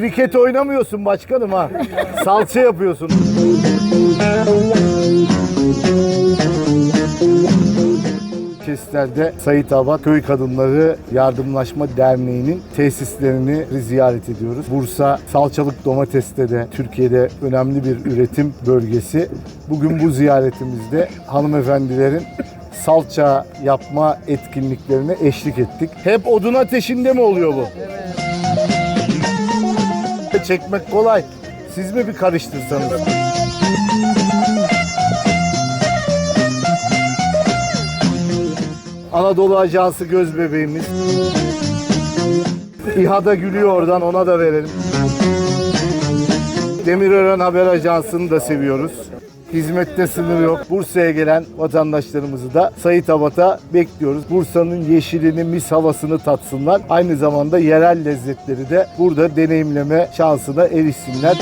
kriket oynamıyorsun başkanım ha. Salça yapıyorsun. Kestel'de Sayit Abat Köy Kadınları Yardımlaşma Derneği'nin tesislerini ziyaret ediyoruz. Bursa salçalık domateste de Türkiye'de önemli bir üretim bölgesi. Bugün bu ziyaretimizde hanımefendilerin salça yapma etkinliklerine eşlik ettik. Hep odun ateşinde mi oluyor bu? Çekmek kolay. Siz mi bir karıştırsanız? Anadolu Ajansı göz bebeğimiz. İHA'da gülüyor oradan ona da verelim. Demirören Haber Ajansı'nı da seviyoruz. Hizmette sınır yok. Bursa'ya gelen vatandaşlarımızı da Sayit Abat'a bekliyoruz. Bursa'nın yeşilini, mis havasını tatsınlar. Aynı zamanda yerel lezzetleri de burada deneyimleme şansına erişsinler.